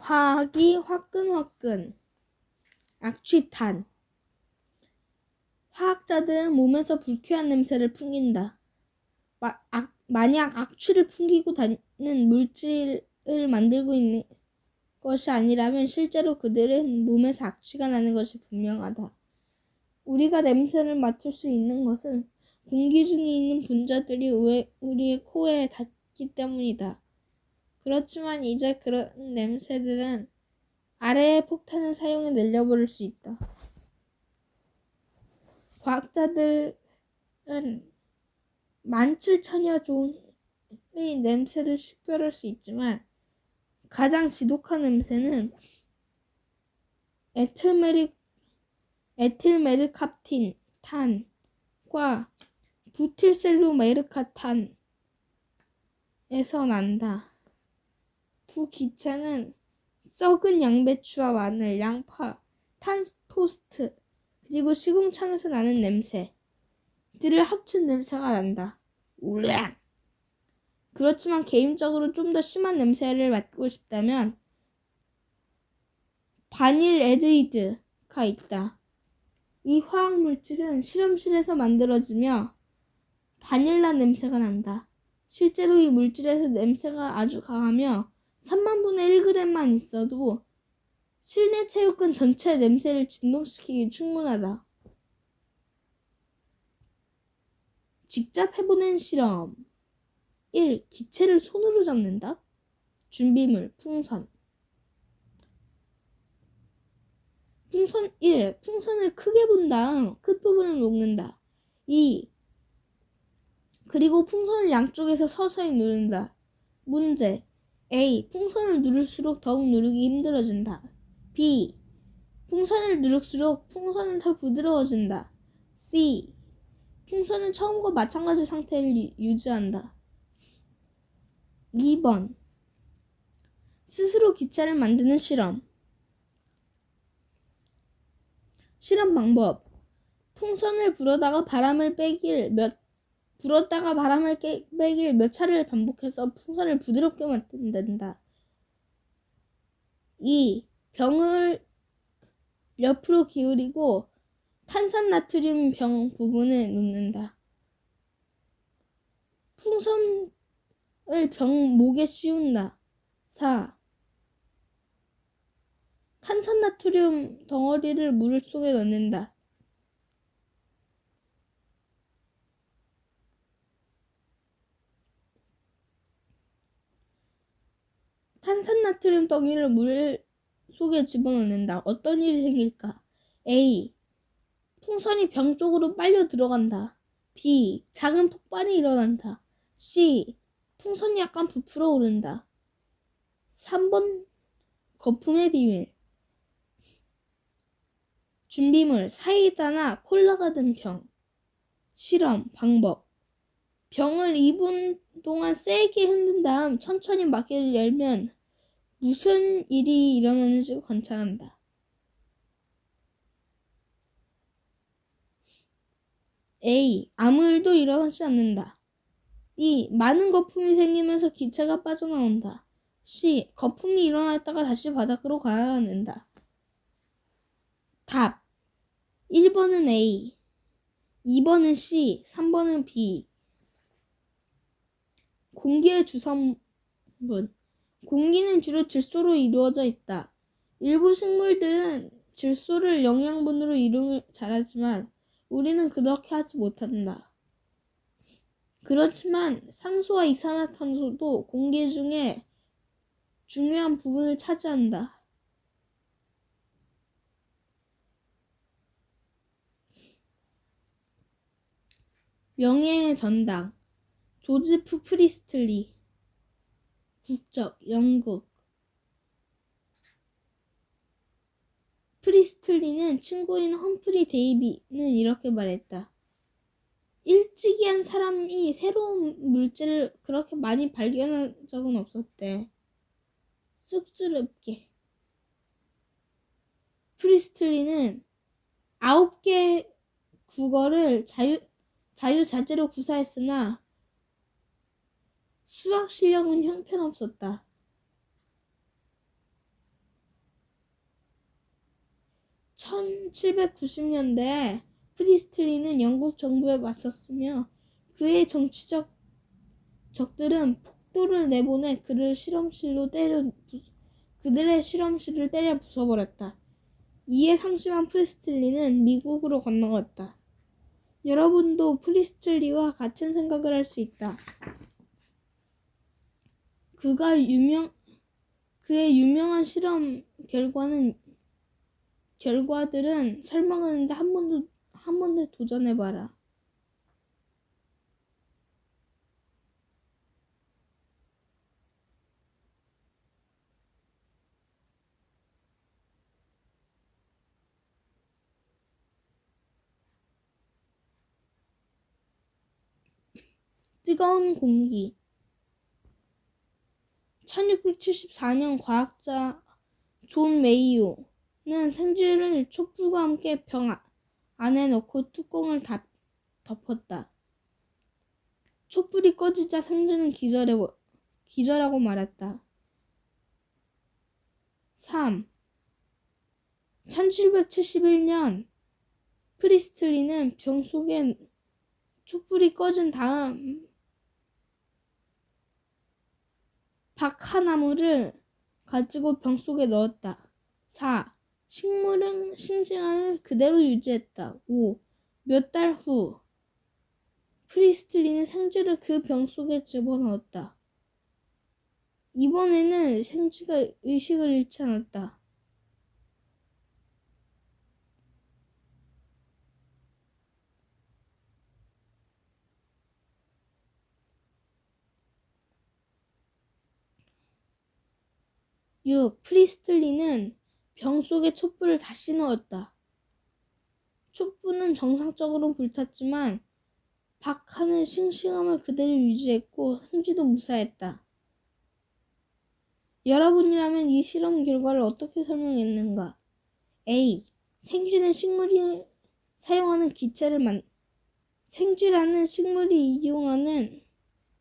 화학이 화끈화끈. 악취탄. 화학자들은 몸에서 불쾌한 냄새를 풍긴다. 마, 악, 만약 악취를 풍기고 다니는 물질을 만들고 있는 것이 아니라면 실제로 그들은 몸에서 악취가 나는 것이 분명하다. 우리가 냄새를 맡을 수 있는 것은 공기 중에 있는 분자들이 우에- 우리의 코에 닿기 때문이다. 그렇지만 이제 그런 냄새들은 아래의 폭탄을 사용해 늘려버릴 수 있다. 과학자들은 17,000여 종의 냄새를 식별할 수 있지만 가장 지독한 냄새는 에틸메리, 에틸메르캅틴 탄과 부틸셀루메르카탄에서 난다. 두 기체는 썩은 양배추와 마늘, 양파, 탄 토스트, 그리고 시궁창에서 나는 냄새. 들을 합친 냄새가 난다. 우량. 그렇지만 개인적으로 좀 더 심한 냄새를 맡고 싶다면 바닐 에드이드가 있다. 이 화학 물질은 실험실에서 만들어지며 바닐라 냄새가 난다. 실제로 이 물질에서 냄새가 아주 강하며 3만 분의 1g만 있어도 실내 체육관 전체의 냄새를 진동시키기 충분하다. 직접 해보는 실험 1. 기체를 손으로 잡는다. 준비물, 풍선. 풍선 1. 풍선을 크게 본 다음 끝부분을 녹는다. 2. 그리고 풍선을 양쪽에서 서서히 누른다. 문제. A. 풍선을 누를수록 더욱 누르기 힘들어진다. B. 풍선을 누를수록 풍선은 더 부드러워진다. C. 풍선은 처음과 마찬가지 상태를 유- 유지한다. 2번. 스스로 기체를 만드는 실험. 실험 방법. 풍선을 불어다가 바람을 빼길 몇 불었다가 바람을 깨, 빼길 몇 차례를 반복해서 풍선을 부드럽게 만든다. 2. 병을 옆으로 기울이고 탄산나트륨 병 부분을 놓는다. 풍선을 병 목에 씌운다. 4. 탄산나트륨 덩어리를 물 속에 넣는다. 탄산나트륨 덩이를 물 속에 집어넣는다. 어떤 일이 생길까? A. 풍선이 병 쪽으로 빨려 들어간다. B. 작은 폭발이 일어난다. C. 풍선이 약간 부풀어 오른다. 3번 거품의 비밀. 준비물 사이다나 콜라가 든 병. 실험 방법. 병을 2분 동안 세게 흔든 다음 천천히 막개를 열면 무슨 일이 일어나는지 관찰한다. A. 아무 일도 일어나지 않는다. B. 많은 거품이 생기면서 기체가 빠져나온다. C. 거품이 일어났다가 다시 바닥으로 가라앉는다. 답. 1번은 A. 2번은 C. 3번은 B. 공기의 주성분. 공기는 주로 질소로 이루어져 있다. 일부 식물들은 질소를 영양분으로 이용을 잘하지만 우리는 그렇게 하지 못한다. 그렇지만 산소와 이산화탄소도 공기 중에 중요한 부분을 차지한다. 명예의 전당 조지프 프리스틀리 국적 영국 프리스틀리는 친구인 험프리 데이비는 이렇게 말했다. 일찍이 한 사람이 새로운 물질을 그렇게 많이 발견한 적은 없었대. 쑥스럽게. 프리스틀리는 아홉 개 국어를 자유, 자유자재로 구사했으나 수학 실력은 형편없었다. 1790년대에 프리스틀리는 영국 정부에 맞섰으며 그의 정치적 적들은 폭도를 내보내 그를 실험실로 때려 부, 그들의 실험실을 때려 부숴버렸다. 이에 상심한 프리스틀리는 미국으로 건너갔다. 여러분도 프리스틀리와 같은 생각을 할 수 있다. 그가 유명 그의 유명한 실험 결과는 결과들은 설명하는데 한 번도 한 번도 도전해 봐라. 뜨거운 공기 1674년 과학자 존 메이오는 생쥐를 촛불과 함께 병 아- 안에 넣고 뚜껑을 다, 덮었다. 촛불이 꺼지자 생쥐는 기절해, 기절하고 말았다. 3. 1771년 프리스틀리는 병 속에 촛불이 꺼진 다음 박하나무를 가지고 병 속에 넣었다. 4. 식물은 싱싱함을 그대로 유지했다. 5. 몇 달 후 프리스틀리는 생쥐를 그 병 속에 집어넣었다. 이번에는 생쥐가 의식을 잃지 않았다. 육 프리스틀리는 병 속에 촛불을 다시 넣었다. 촛불은 정상적으로 불탔지만 박하는 싱싱함을 그대로 유지했고 생쥐도 무사했다. 여러분이라면 이 실험 결과를 어떻게 설명했는가? A. 생쥐는 식물이 사용하는 기체를 만 생쥐라는 식물이 이용하는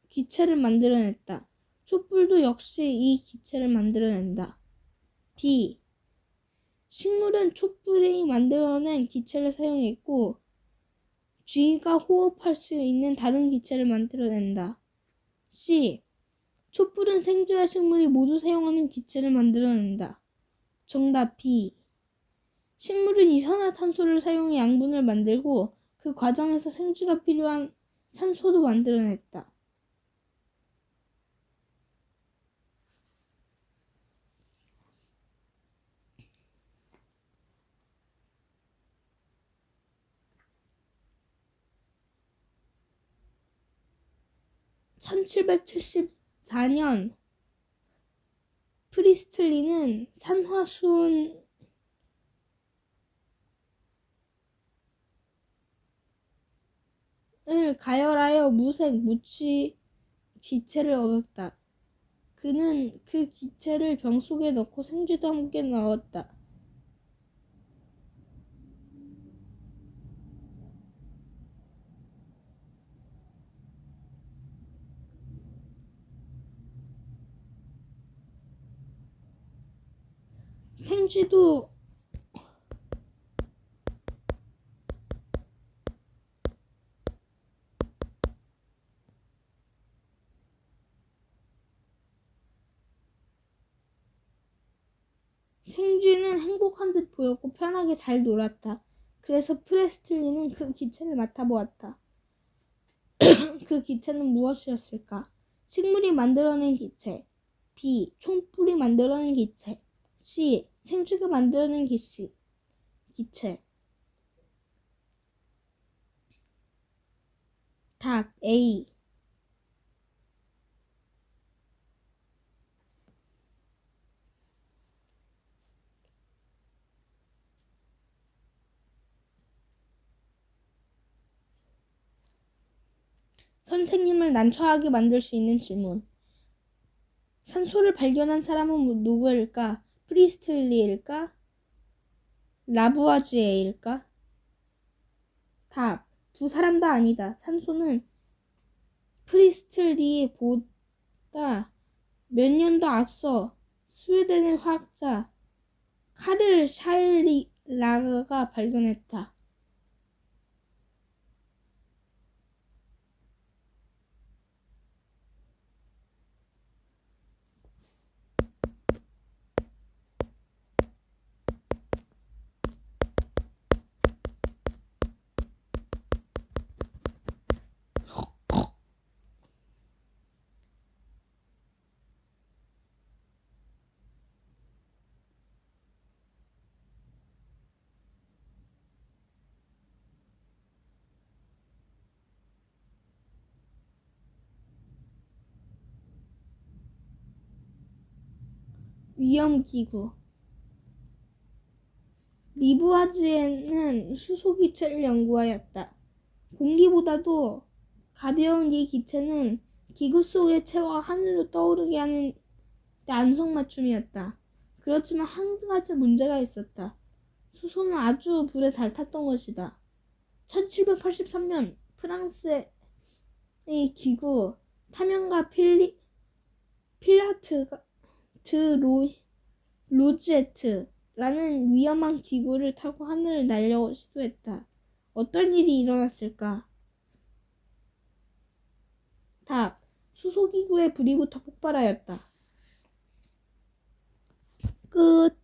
기체를 만들어냈다. 촛불도 역시 이 기체를 만들어낸다. B. 식물은 촛불이 만들어낸 기체를 사용했고 쥐가 호흡할 수 있는 다른 기체를 만들어낸다. C. 촛불은 생쥐와 식물이 모두 사용하는 기체를 만들어낸다. 정답 B. 식물은 이산화탄소를 사용해 양분을 만들고 그 과정에서 생쥐가 필요한 산소도 만들어냈다. (1774년) 프리스틀리는 산화수은 을 가열하여 무색 무취 기체를 얻었다. 그는 그 기체를 병 속에 넣고 생쥐도 함께 넣었다. 생쥐도 생쥐는 행복한 듯 보였고 편하게 잘 놀았다. 그래서 프레스틀리는 그 기체를 맡아보았다. 그 기체는 무엇이었을까? 식물이 만들어낸 기체. B. 총불이 만들어낸 기체. C. 생쥐가 만들어낸 기체. 기체. 답 A. 선생님을 난처하게 만들 수 있는 질문. 산소를 발견한 사람은 누구일까? 프리스틀리일까? 라부아지에일까? 답. 두 사람 다 아니다. 산소는 프리스틀리보다 몇 년 더 앞서 스웨덴의 화학자 카를 샤일리, 라가가 발견했다. 위험기구 리부아즈에는 수소기체를 연구하였다. 공기보다도 가벼운 이 기체는 기구 속의 체와 하늘로 떠오르게 하는 데 안성맞춤이었다. 그렇지만 한 가지 문제가 있었다. 수소는 아주 불에 잘 탔던 것이다. 1783년 프랑스의 기구 탐험가 필리, 필라트가 드 로, 로즈에트라는 위험한 기구를 타고 하늘을 날려 시도했다. 어떤 일이 일어났을까? 답. 수소기구의 불이 붙어 폭발하였다. 끝.